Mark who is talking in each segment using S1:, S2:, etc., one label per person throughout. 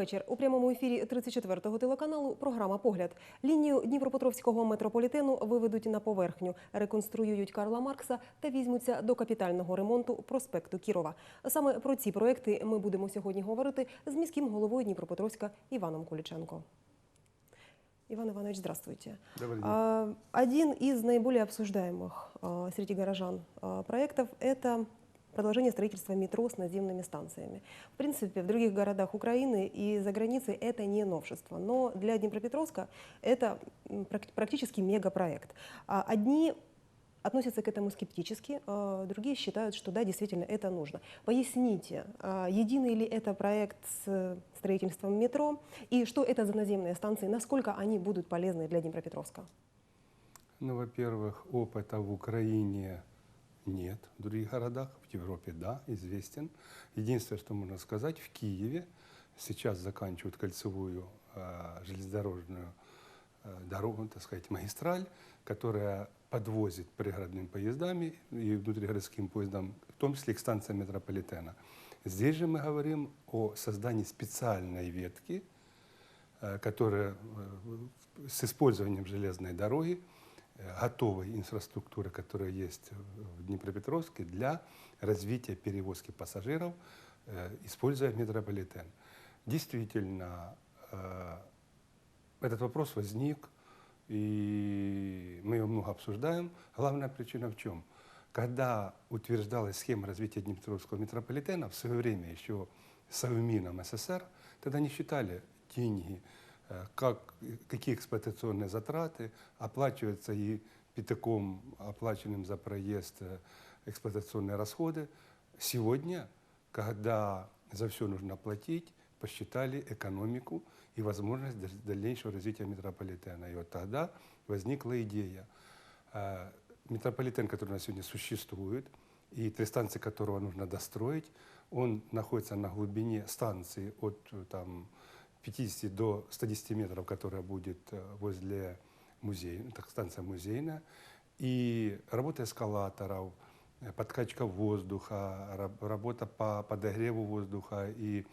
S1: вечір. У прямому ефірі 34-го телеканалу програма Погляд. Лінію Дніпропетровського метрополітену виведуть на поверхню, реконструюють Карла Маркса та візьмуться до капітального ремонту проспекту Кірова. Саме про ці проекти ми будемо сьогодні говорити з міським головою Дніпропетровська Іваном Куліченко. Иван Иванович, здравствуйте.
S2: Добрый день.
S1: А, Один из наиболее обсуждаемых а, среди горожан а, проектов – это продолжение строительства метро с наземными станциями. В принципе, в других городах Украины и за границей это не новшество, но для Днепропетровска это практически мегапроект. А Одни относятся к этому скептически, а другие считают, что да, действительно это нужно. Поясните, а, единый ли это проект с строительством метро и что это за наземные станции, насколько они будут полезны для Днепропетровска?
S2: Ну, во-первых, опыта в Украине нет, в других городах, в Европе, да, известен. Единственное, что можно сказать, в Киеве сейчас заканчивают кольцевую э, железнодорожную э, дорогу, так сказать, магистраль, которая подвозит пригородными поездами и внутригородским поездам, в том числе к станциям метрополитена. Здесь же мы говорим о создании специальной ветки, э, которая э, с использованием железной дороги, готовой инфраструктуры, которая есть в Днепропетровске для развития перевозки пассажиров, э, используя метрополитен. Действительно, э, этот вопрос возник, и мы его много обсуждаем. Главная причина в чем? Когда утверждалась схема развития Днепропетровского метрополитена, в свое время еще Совмином СССР, тогда не считали деньги, э, как, какие эксплуатационные затраты оплачиваются и пятаком, оплаченным за проезд, э, эксплуатационные расходы. Сегодня, когда за все нужно платить, посчитали экономику и возможность дальнейшего развития метрополитена. И вот тогда возникла идея. э, Метрополитен, который у нас сегодня существует, и три станции которого нужно достроить, он находится на глубине станции от э, там, 50 до 110 метров, которая будет э, возле музея, так станция музейная, и работа эскалаторов, э, подкачка воздуха, раб- работа по подогреву воздуха и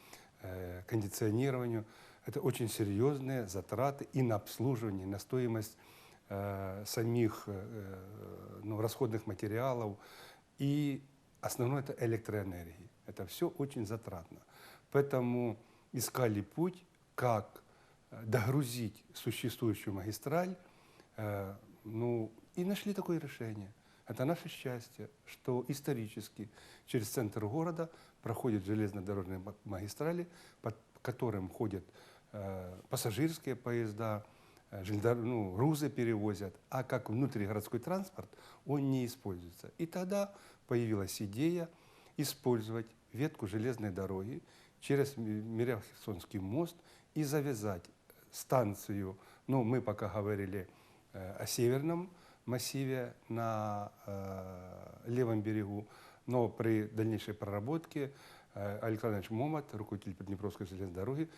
S2: э, кондиционированию. Это очень серьезные затраты и на обслуживание, и на стоимость э, самих э, ну, расходных материалов. И основное это электроэнергии. Это все очень затратно. Поэтому искали путь, как э, догрузить существующую магистраль, э, ну, и нашли такое решение. Это наше счастье, что исторически через центр города проходят железнодорожные ма- магистрали, под которым ходят э, пассажирские поезда, ну, грузы перевозят, а как внутригородской транспорт он не используется. И тогда появилась идея использовать ветку железной дороги через Ми- Миряхсонский мост и завязать станцию, ну, мы пока говорили э, о северном массиве на э, левом берегу, но при дальнейшей проработке э, Александр Иванович Момот, руководитель Приднепровской железной дороги,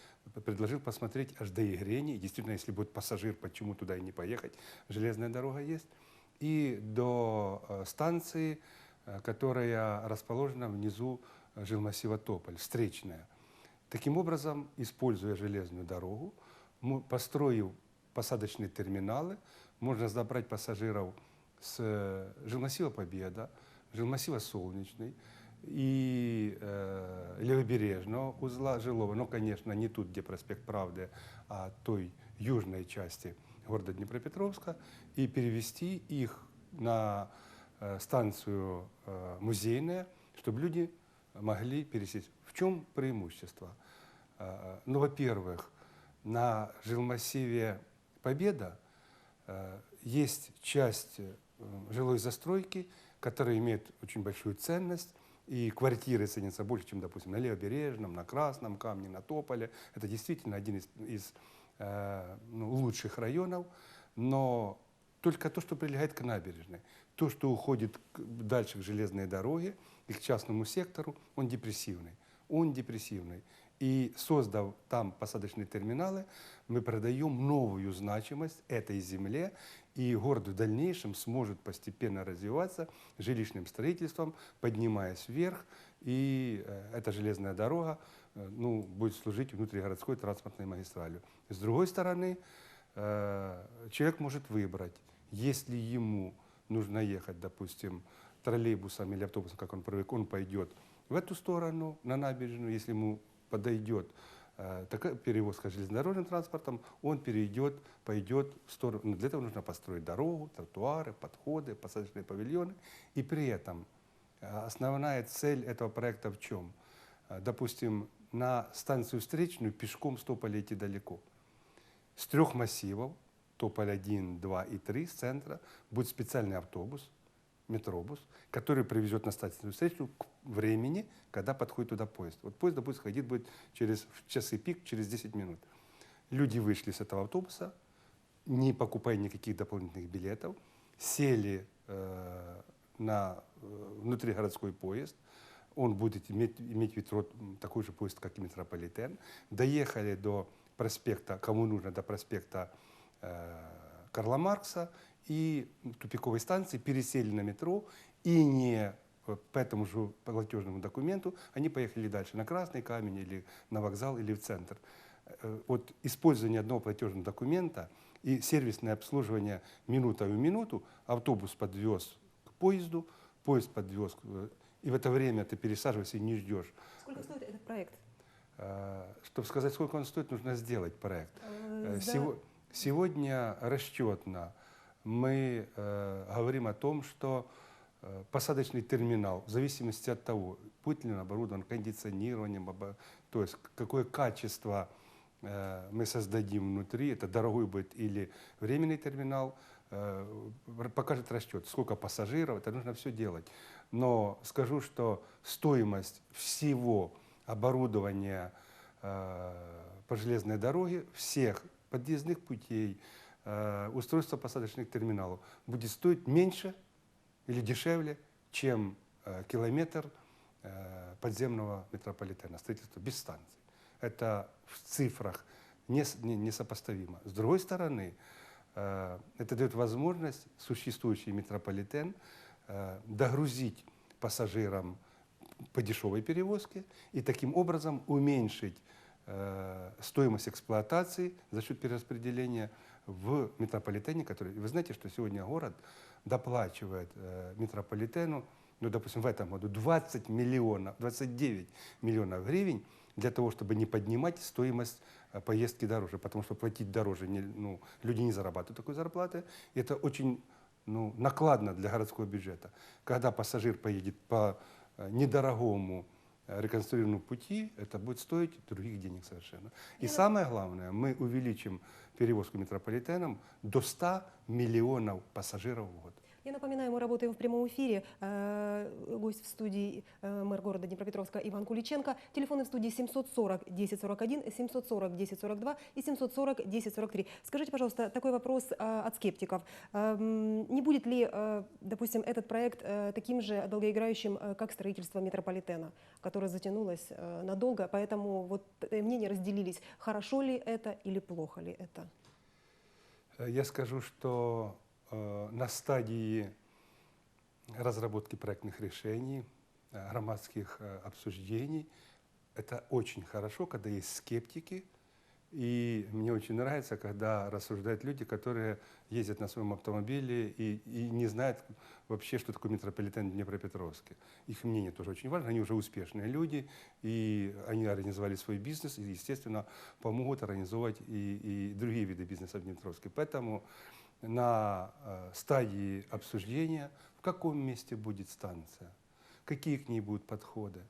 S2: предложил посмотреть аж до Игрени. Действительно, если будет пассажир, почему туда и не поехать? Железная дорога есть. И до э, станции, э, которая расположена внизу э, жилмассива Тополь, встречная. Таким образом, используя железную дорогу, построив посадочные терминалы, можно забрать пассажиров с э, жилмассива Победа, жилмассива Солнечный и э, левобережного узла жилого, но, конечно, не тут, где проспект Правды, а той южной части города Днепропетровска, и перевести их на э, станцию э, музейная, чтобы люди могли пересесть. В чем преимущество? Э, Ну, во-первых, на жилмассиве Победа э, есть часть э, жилой застройки, которая имеет очень большую ценность, и квартиры ценятся больше, чем, допустим, на Левобережном, на Красном Камне, на Тополе. Это действительно один из, из, э, ну, лучших районов, но только то, что прилегает к набережной, то, что уходит дальше к железной дороге и к частному сектору, он депрессивный. Он депрессивный. И создав там посадочные терминалы, мы продаем новую значимость этой земле, и город в дальнейшем сможет постепенно развиваться жилищным строительством, поднимаясь вверх, и э, эта железная дорога э, ну, будет служить внутригородской транспортной магистралью. С другой стороны, э, человек может выбрать, если ему нужно ехать, допустим, троллейбусом или автобусом, как он привык, он пойдет в эту сторону, на набережную, если ему подойдет э, такая перевозка железнодорожным транспортом, он перейдет, пойдет в сторону. Для этого нужно построить дорогу, тротуары, подходы, посадочные павильоны. И при этом э, основная цель этого проекта в чем? Э, Допустим, на станцию встречную пешком с Тополя идти далеко. С трех массивов, Тополь 1, 2 и 3 с центра, будет специальный автобус, метробус, который привезет на станцию встречу к времени, когда подходит туда поезд. Вот поезд, допустим, ходить будет через часы пик, через 10 минут. Люди вышли с этого автобуса, не покупая никаких дополнительных билетов, сели э, на э, внутригородской поезд, он будет иметь, иметь вид такой же поезд, как и метрополитен, доехали до проспекта, кому нужно, до проспекта э, Карла Маркса и тупиковой станции пересели на метро и не э, по этому же платежному документу они поехали дальше на Красный Камень или на вокзал или в центр. Э, Вот использование одного платежного документа и сервисное обслуживание минута в минуту, автобус подвез к поезду, поезд подвез, э, и в это время ты пересаживаешься и не ждешь.
S1: Сколько стоит этот проект?
S2: Чтобы сказать, сколько он стоит, нужно сделать проект. Сего- Сегодня расчетно мы э, говорим о том, что э, посадочный терминал, в зависимости от того, будет ли он оборудован кондиционированием, обо- то есть какое качество э, мы создадим внутри, это дорогой будет или временный терминал, э, покажет расчет, сколько пассажиров, это нужно все делать. Но скажу, что стоимость всего оборудования э, по железной дороге, всех подъездных путей, э, устройства посадочных терминалов будет стоить меньше или дешевле, чем э, километр э, подземного метрополитена, строительства без станций. Это в цифрах нес- не- несопоставимо. С другой стороны, это дает возможность существующий метрополитен догрузить пассажирам по дешевой перевозке и таким образом уменьшить стоимость эксплуатации за счет перераспределения в метрополитене, который... Вы знаете, что сегодня город доплачивает э, метрополитену, ну, допустим, в этом году 20 миллионов, 29 миллионов гривен для того, чтобы не поднимать стоимость э, поездки дороже, потому что платить дороже не, ну, люди не зарабатывают такой зарплаты. И это очень ну, накладно для городского бюджета. Когда пассажир поедет по э, недорогому реконструированному пути, это будет стоить других денег совершенно. И
S1: нап-
S2: самое главное, мы увеличим перевозку метрополитеном до 100 миллионов пассажиров в год.
S1: Я напоминаю, мы работаем в прямом эфире. Э, Гость в студии э, мэр города Днепропетровска Иван Куличенко. Телефоны в студии 740 1041, 740 1042 и 740 1043. Скажите, пожалуйста, такой вопрос э, от скептиков. Эм, Не будет ли, допустим, этот проект таким же долгоиграющим, как строительство метрополитена, которое затянулось надолго, поэтому вот мнения разделились, хорошо ли это или плохо ли это?
S2: Я скажу, что на стадии разработки проектных решений, э, громадских э, обсуждений, это очень хорошо, когда есть скептики, и мне очень нравится, когда рассуждают люди, которые ездят на своем автомобиле и, и не знают вообще, что такое метрополитен в Днепропетровске. Их мнение тоже очень важно, они уже успешные люди, и они организовали свой бизнес, и, естественно, помогут организовать и, и другие виды бизнеса в Днепропетровске. Поэтому на э, стадии обсуждения, в каком месте будет станция, какие к ней будут подходы,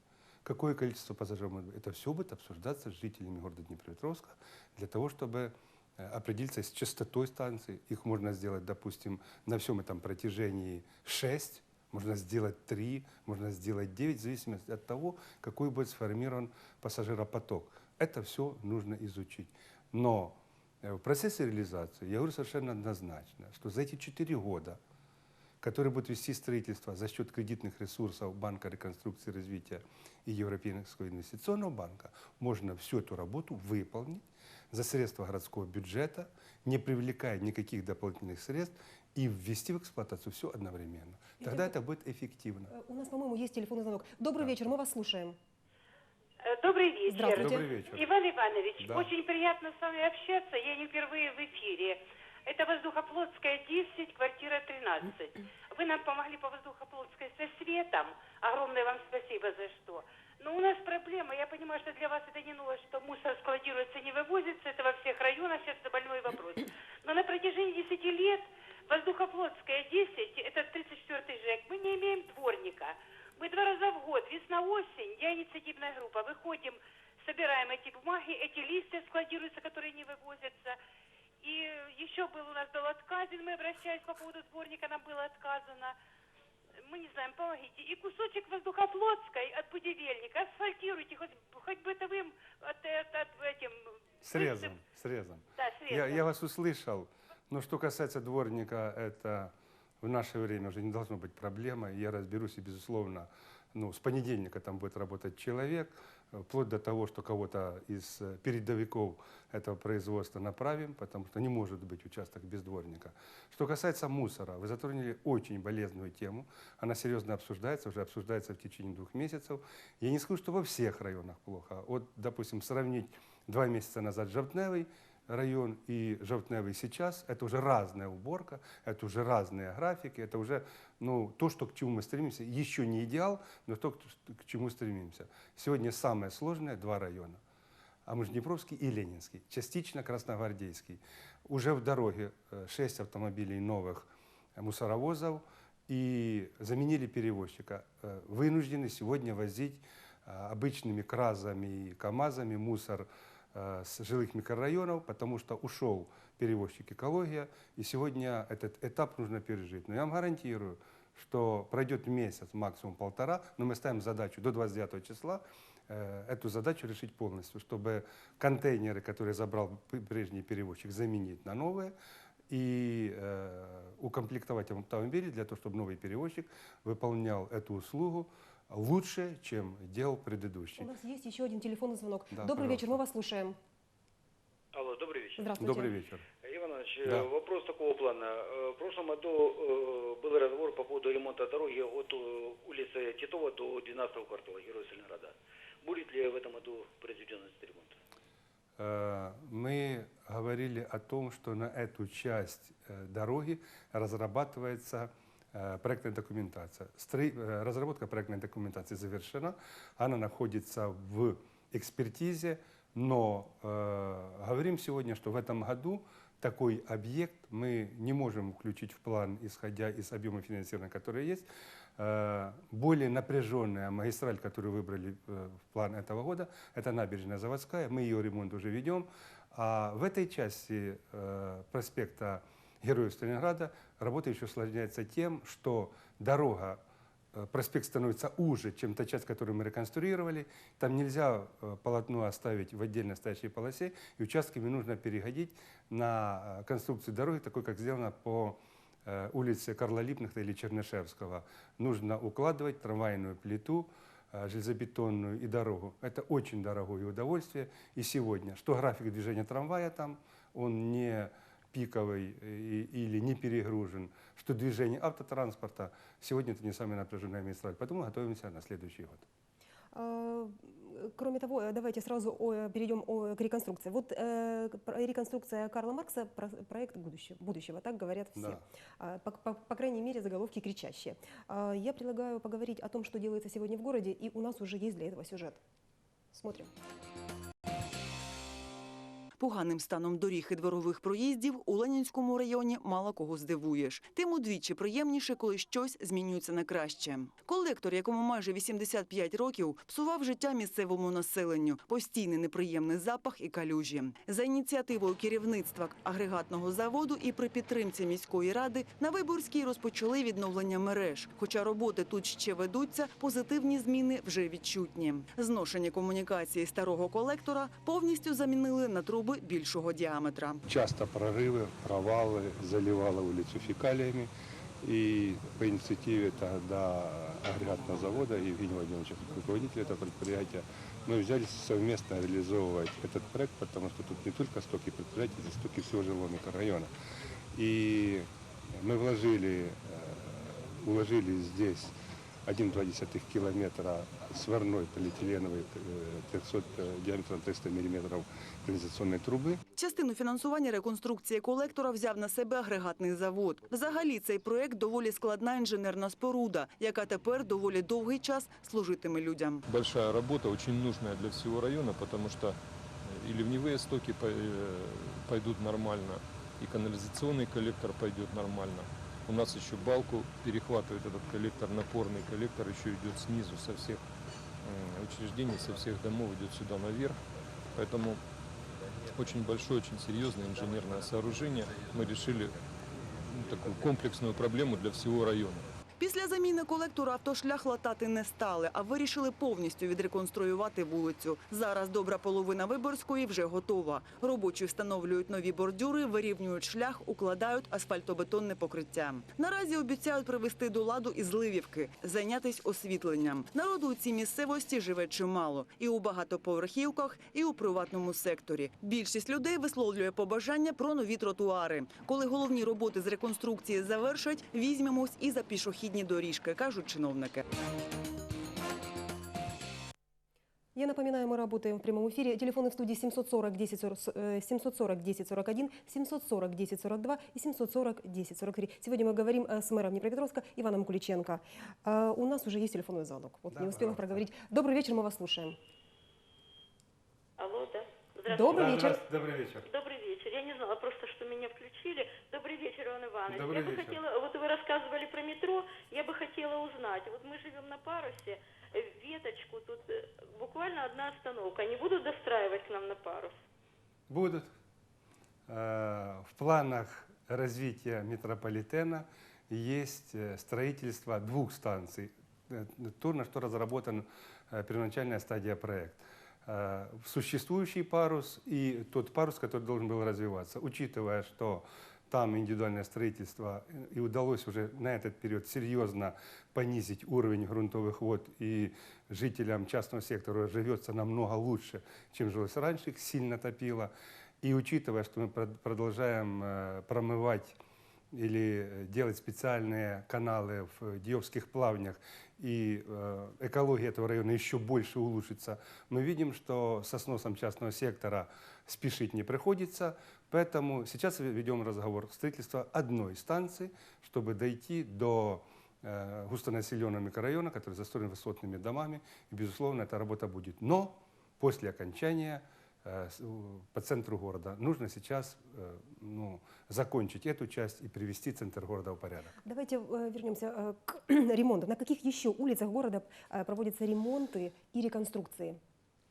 S2: какое количество пассажиров быть. Это все будет обсуждаться с жителями города Днепропетровска для того, чтобы э, определиться с частотой станций. Их можно сделать, допустим, на всем этом протяжении 6, можно сделать 3, можно сделать 9, в зависимости от того, какой будет сформирован пассажиропоток. Это все нужно изучить. Но в процессе реализации я говорю совершенно однозначно, что за эти 4 года который будет вести строительство за счет кредитных ресурсов Банка реконструкции и развития и Европейского инвестиционного банка, можно всю эту работу выполнить за средства городского бюджета, не привлекая никаких дополнительных средств и ввести в эксплуатацию все одновременно. Тогда это будет эффективно.
S1: Э, У нас, по-моему, есть телефонный звонок. Добрый
S2: Да.
S1: вечер, мы вас слушаем.
S3: Э, Добрый вечер.
S1: Здравствуйте.
S2: Добрый вечер.
S3: Иван Иванович,
S2: Да.
S3: очень приятно с вами общаться. Я не впервые в эфире. Это Воздухоплотская 10, квартира 13. Вы нам помогли по Воздухоплотской со светом. Огромное вам спасибо за что. Но у нас проблема, я понимаю, что для вас это не новость, что мусор складируется, не вывозится, это во всех районах, сейчас это больной вопрос. Но на протяжении 10 лет Воздухоплотская 10, это 34-й ЖЭК, мы не имеем дворника. Мы два раза в год, весна-осень, я инициативная группа, выходим, собираем эти бумаги, эти листья складируются, которые не вывозятся. И еще был у нас был отказен, мы обращались по поводу дворника, нам было отказано. Мы не знаем, помогите. И кусочек воздухофлотской от будивельника асфальтируйте, хоть, хоть бытовым от, от- от этим...
S2: Срезом, срезом.
S3: Да,
S2: Я,
S3: срезом.
S2: я вас услышал. Но что касается дворника, это в наше время уже не должно быть проблемой. Я разберусь и, безусловно, ну, с понедельника там будет работать человек, э, вплоть до того, что кого-то из э, передовиков этого производства направим, потому что не может быть участок без дворника. Что касается мусора, вы затронули очень болезненную тему. Она серьезно обсуждается, уже обсуждается в течение двух месяцев. Я не скажу, что во всех районах плохо. Вот, допустим, сравнить два месяца назад Жовтневый район и Жовтневый сейчас, это уже разная уборка, это уже разные графики, это уже ну, то, что, к чему мы стремимся. Еще не идеал, но то, к чему стремимся. Сегодня самое сложное два района. Амужднепровский и Ленинский, частично Красногвардейский. Уже в дороге э, шесть автомобилей новых э, мусоровозов и заменили перевозчика. Э, Вынуждены сегодня возить э, обычными кразами и КАМАЗами мусор э, с жилых микрорайонов, потому что ушел перевозчик экология, и сегодня этот этап нужно пережить. Но я вам гарантирую, что пройдет месяц, максимум полтора, но мы ставим задачу до 29 числа э, эту задачу решить полностью, чтобы контейнеры, которые забрал прежний перевозчик, заменить на новые и э, укомплектовать автомобили для того, чтобы новый перевозчик выполнял эту услугу лучше, чем делал предыдущий.
S1: У нас есть еще один телефонный звонок.
S2: Да,
S1: Добрый вечер, мы
S2: пожалуйста.
S1: вас слушаем.
S4: Алло, добрый вечер.
S1: Здравствуйте.
S2: Добрый вечер.
S4: Иван Иванович, э,
S2: Да.
S4: вопрос такого плана. Э, В прошлом году э, был разговор по поводу ремонта дороги от э, улицы Титова до 12 квартала Героя Сталинграда. Будет ли в этом году произведен этот ремонт?
S2: Э, Мы говорили о том, что на эту часть э, дороги разрабатывается э, проектная документация. Э, Разработка проектной документации завершена, она находится в экспертизе, но э, говорим сегодня, что в этом году такой объект мы не можем включить в план, исходя из объема финансирования, который есть. Э, Более напряженная магистраль, которую выбрали э, в план этого года, это набережная Заводская. Мы ее ремонт уже ведем. А в этой части э, проспекта Героев Сталинграда работа еще осложняется тем, что дорога э, проспект становится уже, чем та часть, которую мы реконструировали. Там нельзя э, полотно оставить в отдельно стоящей полосе, и участками нужно переходить на э, конструкцию дороги, такой, как сделано по улице Карла Липнахта или Чернышевского. Нужно укладывать трамвайную плиту, железобетонную и дорогу. Это очень дорогое удовольствие. И сегодня, что график движения трамвая там, он не пиковый и- или не перегружен, что движение автотранспорта сегодня это не самая напряженная магистраль. Поэтому готовимся на следующий год.
S1: А, Кроме того, э, давайте сразу перейдем к реконструкции. Вот э, реконструкция Карла Маркса про- проект будущего, будущего, так говорят все.
S2: Да.
S1: А, По, по- по крайней мере, заголовки кричащие. А, Я предлагаю поговорить о том, что делается сегодня в городе, и у нас уже есть для этого сюжет. Смотрим.
S5: Поганим станом доріг і дворових проїздів у Ленінському районі мало кого здивуєш. Тим удвічі приємніше, коли щось змінюється на краще. Колектор, якому майже 85 років, псував життя місцевому населенню, постійний неприємний запах і калюжі. За ініціативою керівництва агрегатного заводу і при підтримці міської ради на Виборській розпочали відновлення мереж. Хоча роботи тут ще ведуться, позитивні зміни вже відчутні. Зношення комунікації старого колектора повністю замінили на труби більшого діаметра.
S2: Часто прорывы, провалы, заливало улицу фекалиями. И по инициативе тогда агрегатного завода Евгения Владимировича, руководителя этого предприятия, мы взялись совместно реализовывать этот проект, потому что тут не только стоки предприятий, это стоки всего жилого микрорайона. И мы вложили, э, уложили здесь 1,2 километра сварной полиэтиленовой э, 300, э, диаметром 300 миллиметров канализационной трубы.
S5: Частину фінансування реконструкції колектора взяв на себе агрегатний завод. Взагалі цей проект доволі складна інженерна споруда, яка тепер доволі довгий час служитиме людям.
S6: большая работа, очень нужная для всего района, потому что э, и ливневые стоки по- э, пойдут нормально, и канализационный коллектор пойдет нормально. У нас еще балку перехватывает этот коллектор, напорный коллектор еще идет снизу со всех м, Учреждений, со всех домов идет сюда наверх. Поэтому очень большое, очень серьезное инженерное сооружение. Мы решили ну, такую комплексную проблему для всего района.
S5: Після заміни колектора автошлях латати не стали, а вирішили повністю відреконструювати вулицю. Зараз добра половина Виборської вже готова. Робочі встановлюють нові бордюри, вирівнюють шлях, укладають асфальтобетонне покриття. Наразі обіцяють привести до ладу і зливівки, зайнятись освітленням. Народу у цій місцевості живе чимало і у багатоповерхівках, і у приватному секторі. Більшість людей висловлює побажання про нові тротуари. Коли головні роботи з реконструкції завершать, візьмемось і за пішохідні доріжки, кажуть чиновники.
S1: Я напоминаю, мы работаем в прямом эфире. Телефоны в студии 740 10 40, э, 740 10 41, 740 10 42 и 740 10 43. Сегодня мы говорим э, с мэром Днепропетровска Иваном Куличенко. А У нас уже есть телефонный звонок. Вот
S2: Да,
S1: не успела
S2: пожалуйста.
S1: проговорить. Добрый вечер, мы вас слушаем.
S3: Алло, да? Здравствуйте.
S1: Добрый
S2: Да,
S1: вечер.
S2: здравствуйте, Добрый вечер.
S3: Добрый вечер. Я не знала просто, меня включили. Добрый вечер, Иван Иванович.
S2: Добрый
S3: я бы
S2: вечер.
S3: хотела, вот вы рассказывали про метро, я бы хотела узнать. Вот мы живем на парусе, э, веточку, тут э, буквально одна остановка. Они будут достраивать к нам на парус?
S2: Будут. Э, В планах развития метрополитена есть строительство двух станций. То, на что разработана э, первоначальная стадия проекта. Э, Существующий парус и тот парус, который должен был развиваться. Учитывая, что там индивидуальное строительство э, и удалось уже на этот период серьезно понизить уровень грунтовых вод и жителям частного сектора живется намного лучше, чем жилось раньше, их сильно топило. И учитывая, что мы прод- продолжаем э, промывать или делать специальные каналы в Диовских плавнях, и э, экология этого района еще больше улучшится, мы видим, что со сносом частного сектора спешить не приходится, поэтому сейчас ведем разговор строительства одной станции, чтобы дойти до э, густонаселенного микрорайона, который застроен высотными домами, и, безусловно, эта работа будет. Но после окончания э, по центру города нужно сейчас э, ну, закончить эту часть и привести центр города в порядок.
S1: Давайте э, вернемся э, к ремонту. На каких еще улицах города э, проводятся ремонты и реконструкции?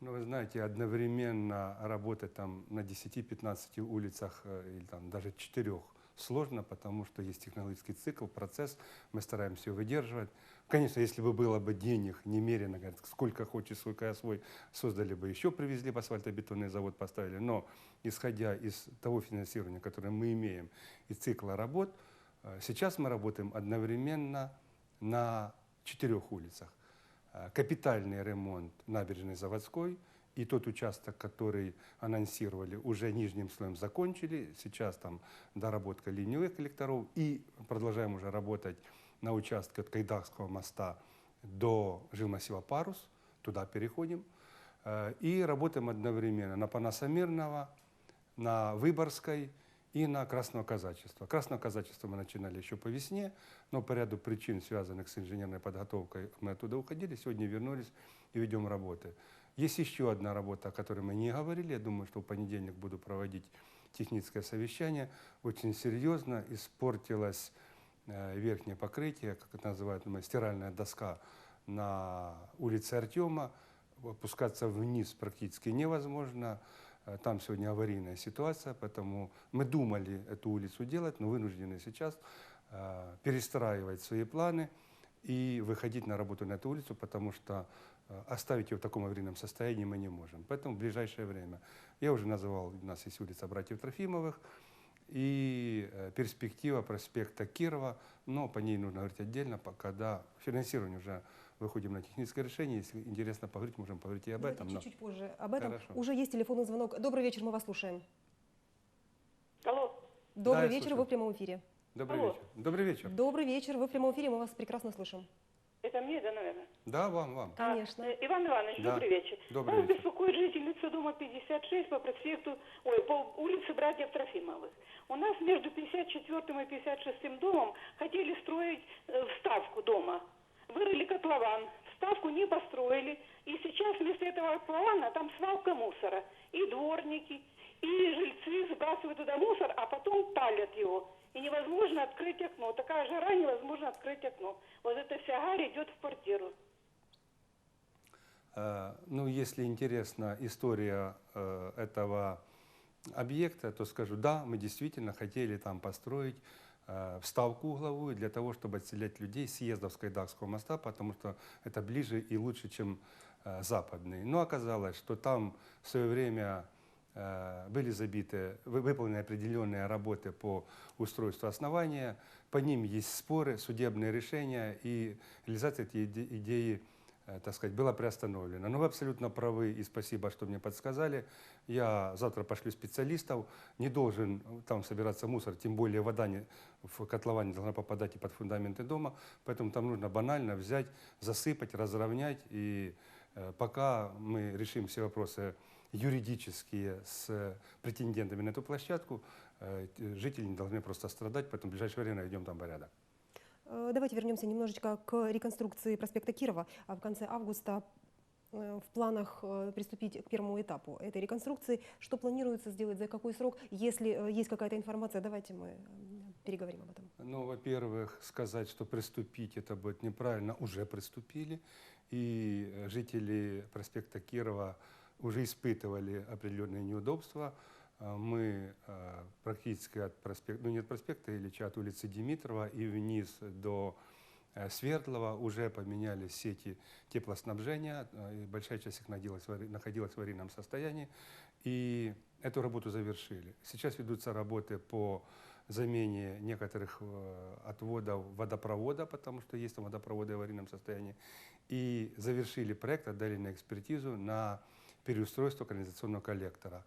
S2: Ну, вы знаете, одновременно работать там на 10-15 улицах или там даже 4 сложно, потому что есть технологический цикл, процесс, мы стараемся его выдерживать. Конечно, если бы было бы денег немерено, говорят, сколько хочешь, сколько я свой, создали бы еще, привезли бы асфальтобетонный завод, поставили. Но исходя из того финансирования, которое мы имеем, и цикла работ, э, сейчас мы работаем одновременно на четырех улицах. Э, Капитальный ремонт набережной Заводской и тот участок, который анонсировали, уже нижним слоем закончили. Сейчас там доработка линейных коллекторов и продолжаем уже работать на участке от Кайдакского моста до жилмассива Парус. Туда переходим. Э, И работаем одновременно на Панаса Мирного, на Выборгской и на Красного Казачества. Красного Казачества мы начинали еще по весне, но по ряду причин, связанных с инженерной подготовкой, мы оттуда уходили, сегодня вернулись и ведем работы. Есть еще одна работа, о которой мы не говорили, я думаю, что в понедельник буду проводить техническое совещание. Очень серьезно испортилось э, верхнее покрытие, как это называют, стиральная доска на улице Артема. Опускаться вниз практически невозможно. Э, Там сегодня аварийная ситуация, поэтому мы думали эту улицу делать, но вынуждены сейчас э, перестраивать свои планы и выходить на работу на эту улицу, потому что оставить ее в таком аварийном состоянии мы не можем. Поэтому в ближайшее время, я уже называл, у нас есть улица братьев Трофимовых, и э, перспектива проспекта Кирова, но по ней нужно говорить отдельно, когда финансирование уже выходим на техническое решение. Если интересно поговорить, можем поговорить и об
S1: Давайте
S2: этом. но-
S1: чуть-чуть позже об этом.
S2: Хорошо.
S1: Уже есть телефонный звонок. Добрый вечер, мы вас слушаем.
S3: Алло.
S1: Добрый
S2: я
S1: вечер,
S2: слушаю.
S1: вы в прямом эфире.
S2: Добрый
S3: Алло.
S2: вечер. Добрый вечер.
S1: Добрый вечер, вы в прямом эфире, мы вас прекрасно слышим.
S3: Это мне, да, наверное?
S2: Да, вам, вам.
S1: Конечно.
S3: А, Иван Иванович,
S2: Да.
S3: добрый вечер.
S2: Добрый
S3: Вас
S2: вечер.
S3: беспокоит жительница дома 56 по проспекту, ой, по улице братьев Трофимовых. У нас между 54 и 56 домом хотели строить э, вставку дома. Вырыли котлован, вставку не построили. И сейчас вместо этого котлована там свалка мусора. И дворники, и жильцы сбрасывают туда мусор, а потом палят его. И невозможно открыть окно. Такая жара, невозможно открыть окно. Вот эта вся гарь идет в квартиру.
S2: Э, Ну, если интересна история э, этого объекта, то скажу, да, мы действительно хотели там построить э, вставку угловую для того, чтобы отселять людей с съездов Дакского моста, потому что это ближе и лучше, чем западный. Но оказалось, что там в свое время были забиты, вы- выполнены определенные работы по устройству основания, по ним есть споры, судебные решения, и реализация этой иде- идеи э, так сказать, была приостановлена. Но вы абсолютно правы, и спасибо, что мне подсказали. Я завтра пошлю специалистов. Не должен там собираться мусор, тем более вода не, в котловане должна попадать и под фундаменты дома. Поэтому там нужно банально взять, засыпать, разровнять. И э, пока мы решим все вопросы юридические с претендентами на эту площадку, э, жители не должны просто страдать, поэтому в ближайшее время найдем там порядок.
S1: Э, Давайте вернемся немножечко к реконструкции проспекта Кирова. А в конце августа э, в планах приступить к первому этапу этой реконструкции. Что планируется сделать, за какой срок? Если есть какая-то информация, давайте мы переговорим об этом.
S2: Ну, во-первых, сказать, что приступить это будет неправильно, уже приступили. И жители проспекта Кирова уже испытывали определенные неудобства. А Мы э, практически от проспекта, ну не от проспекта Ильича, от улицы Димитрова и вниз до э, Свердлова уже поменяли сети теплоснабжения. э, Большая часть их находилась в, аварийном состоянии. И эту работу завершили. Сейчас ведутся работы по замене некоторых э, отводов водопровода, потому что есть там водопроводы в аварийном состоянии. И завершили проект, отдали на экспертизу на переустройство канализационного коллектора.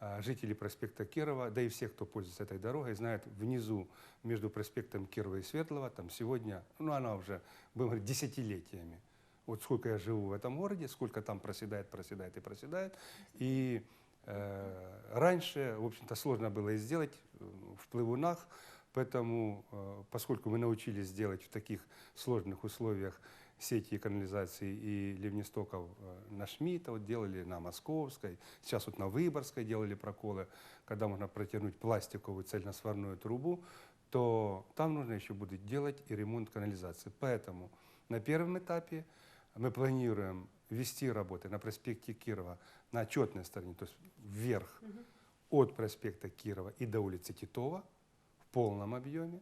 S2: А, Жители проспекта Кирова, да и все, кто пользуется этой дорогой, знают, внизу между проспектом Кирова и Свердлова, там сегодня, ну она уже, будем говорить, десятилетиями. Вот сколько я живу в этом городе, сколько там проседает, проседает и проседает. И э, раньше, в общем-то, сложно было и сделать э, в плывунах, поэтому, э, поскольку мы научились делать в таких сложных условиях сети канализации и ливнестоков э, на Шмидта, вот делали на Московской, сейчас вот на Выборгской делали проколы, когда можно протянуть пластиковую цельносварную трубу, то там нужно еще будет делать и ремонт канализации. Поэтому на первом этапе мы планируем вести работы на проспекте Кирова на отчетной стороне, то есть вверх от проспекта Кирова и до улицы Титова в полном объеме.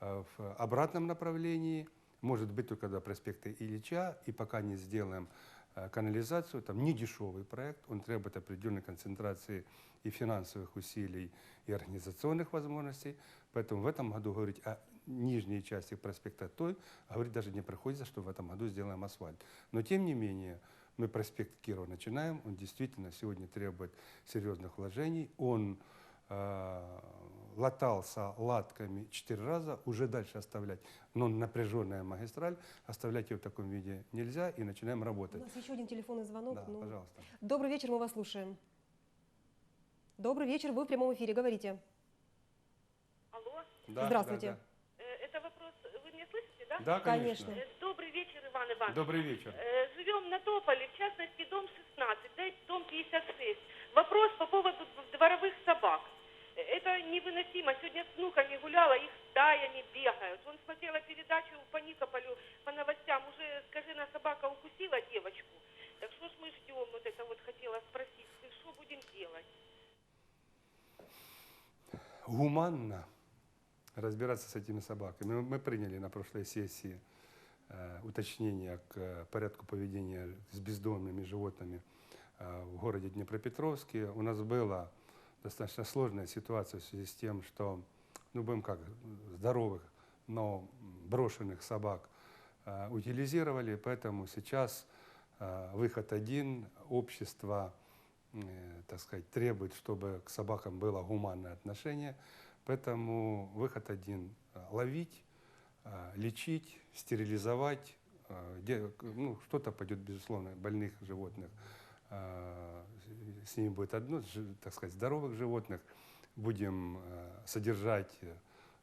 S2: А В обратном направлении может быть только до проспекта Ильича, и пока не сделаем э, канализацию, там не дешевый проект, он требует определенной концентрации и финансовых усилий, и организационных возможностей. Поэтому в этом году говорить о нижней части проспекта той, говорить даже не приходится, что в этом году сделаем асфальт. Но тем не менее, мы проспект Кирова начинаем, он действительно сегодня требует серьезных вложений, он э, латался латками четыре раза, уже дальше оставлять, но напряженная магистраль, оставлять ее в таком виде нельзя, и начинаем
S1: У
S2: работать.
S1: нас еще один телефонный звонок.
S2: Да,
S1: ну.
S2: пожалуйста.
S1: Добрый вечер, мы вас слушаем. Добрый вечер, вы в прямом эфире, говорите.
S3: Алло,
S2: Да,
S1: Здравствуйте.
S2: да,
S3: э, это вопрос, вы меня слышите, да?
S2: Да, Да, конечно.
S1: Конечно.
S3: Э, Добрый вечер, Иван Иванович.
S2: Добрый вечер.
S3: Э, Живем на Тополе, в частности, дом 16, да, и дом 56. Вопрос по поводу дворовых собак. Это невыносимо. Сегодня с внуками гуляла, их стаями бегают. Вон смотрела передачу по Никополю, по новостям. Уже, скажена, собака укусила девочку. Так что ж мы ждем, вот это вот хотела спросить, что будем делать?
S2: гуманно разбираться с этими собаками. Мы, приняли на прошлой сессии э, уточнения к э, порядку поведения с бездомными животными э, в городе Днепропетровске. У нас была достаточно сложная ситуация в связи с тем, что, ну, будем как, здоровых, но брошенных собак э, утилизировали, поэтому сейчас э, выход один, общество э, так сказать, требует, чтобы к собакам было гуманное отношение. Поэтому выход один – ловить, э, лечить, стерилизовать, э, ну, что-то пойдет, безусловно, больных животных, э, с- ними будет одно, так сказать, здоровых животных. Будем э, содержать э,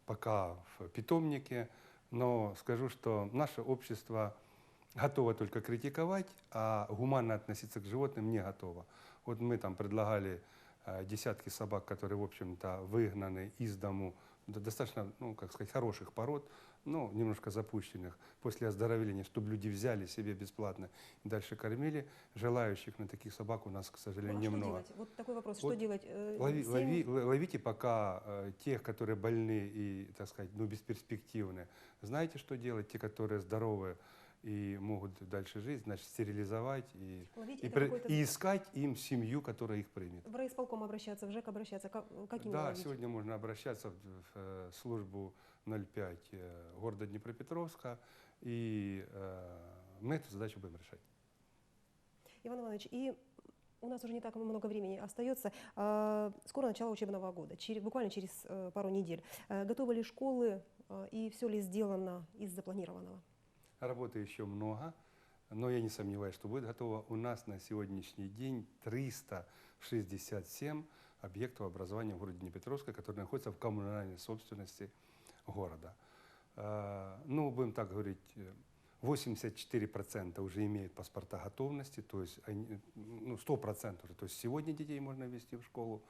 S2: пока в питомнике, но скажу, что наше общество готово только критиковать, а гуманно относиться к животным не готово. Вот мы там предлагали э, десятки собак, которые, в общем-то, выгнаны из дому, до- достаточно, ну, как сказать, хороших пород, ну, немножко запущенных, после оздоровления, чтобы люди взяли себе бесплатно и дальше кормили. Желающих на таких собак у нас, к сожалению,
S1: а что
S2: немного.
S1: делать? Вот такой вопрос.
S2: Вот
S1: что делать? Э,
S2: Лови-
S1: всем-
S2: лови- ловите пока э, тех, которые больны и, так сказать, ну, бесперспективны. Знаете, что делать? Те, которые здоровы и могут дальше жить, значит, стерилизовать и,
S1: Ловить
S2: и, при- и искать им семью, которая их примет.
S1: В райисполком обращаться, в ЖЭК обращаться. Как, как именно
S2: Да,
S1: ловить?
S2: сегодня можно обращаться в, в, э, службу 05 э, города Днепропетровска, и э, мы эту задачу будем решать.
S1: Иван Иванович, и у нас уже не так много времени остается. А, Скоро начало учебного года, буквально через э, пару недель. Э, Готовы ли школы э, и все ли сделано из запланированного?
S2: Работы еще много, но я не сомневаюсь, что будет готово. У нас на сегодняшний день 367 объектов образования в городе Днепропетровска, которые находятся в коммунальной собственности города. Э, Ну, будем так говорить, э, 84% уже имеют паспорта готовности, то есть они, ну, 100% уже. То есть сегодня детей можно ввести в школу.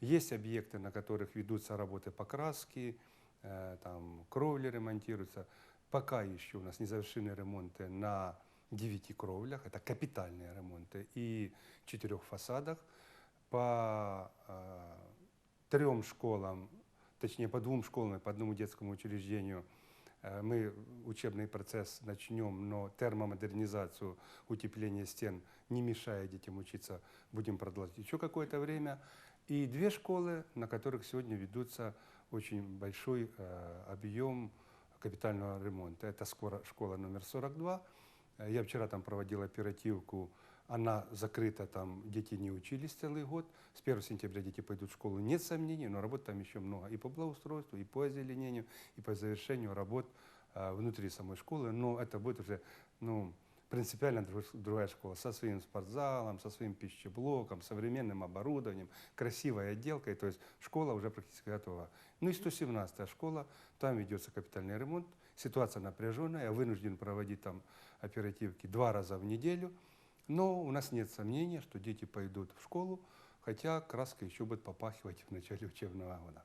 S2: Есть объекты, на которых ведутся работы покраски, э, там кровли ремонтируются. Пока еще у нас не завершены ремонты на 9 кровлях, это капитальные ремонты, и четырех фасадах. По э, трем школам, точнее по двум школам по одному детскому учреждению э, мы учебный процесс начнем, но термомодернизацию, утепление стен не мешая детям учиться, будем продолжать еще какое-то время. И две школы, на которых сегодня ведутся очень большой э, объем капитального ремонта. Это скоро школа номер 42. Э, Я вчера там проводил оперативку. Она закрыта, там дети не учились целый год. С 1 сентября дети пойдут в школу, нет сомнений, но работ там еще много. И по благоустройству, и по озеленению, и по завершению работ э, внутри самой школы. Но это будет уже ну, принципиально друг- другая школа со своим спортзалом, со своим пищеблоком, современным оборудованием, красивой отделкой. То есть школа уже практически готова. Ну и 117-я школа, там ведется капитальный ремонт. Ситуация напряженная, я вынужден проводить там оперативки два раза в неделю. Но у нас нет сомнения, что дети пойдут в школу, хотя краска еще будет попахивать в начале учебного года.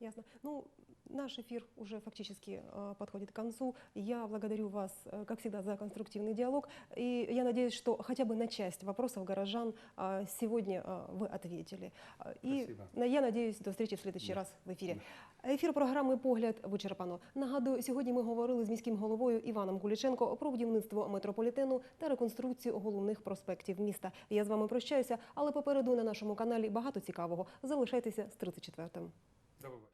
S1: Ясно. Ну, наш эфир уже фактически э, подходит к концу. Я благодарю вас, э, как всегда, за конструктивный диалог. И я надеюсь, что хотя бы на часть вопросов горожан э, сегодня э, вы ответили. Э, І
S2: Спасибо.
S1: на- я надіюсь до зустрічі в следующий раз в ефірі. Ефір програми Погляд вичерпано. Нагадую, сьогодні ми говорили з міським головою Іваном Куліченко про будівництво метрополітену та реконструкцію головних проспектів міста. Я з вами прощаюся, але попереду на нашому каналі багато цікавого. Залишайтеся з 34-м.
S2: До побачення.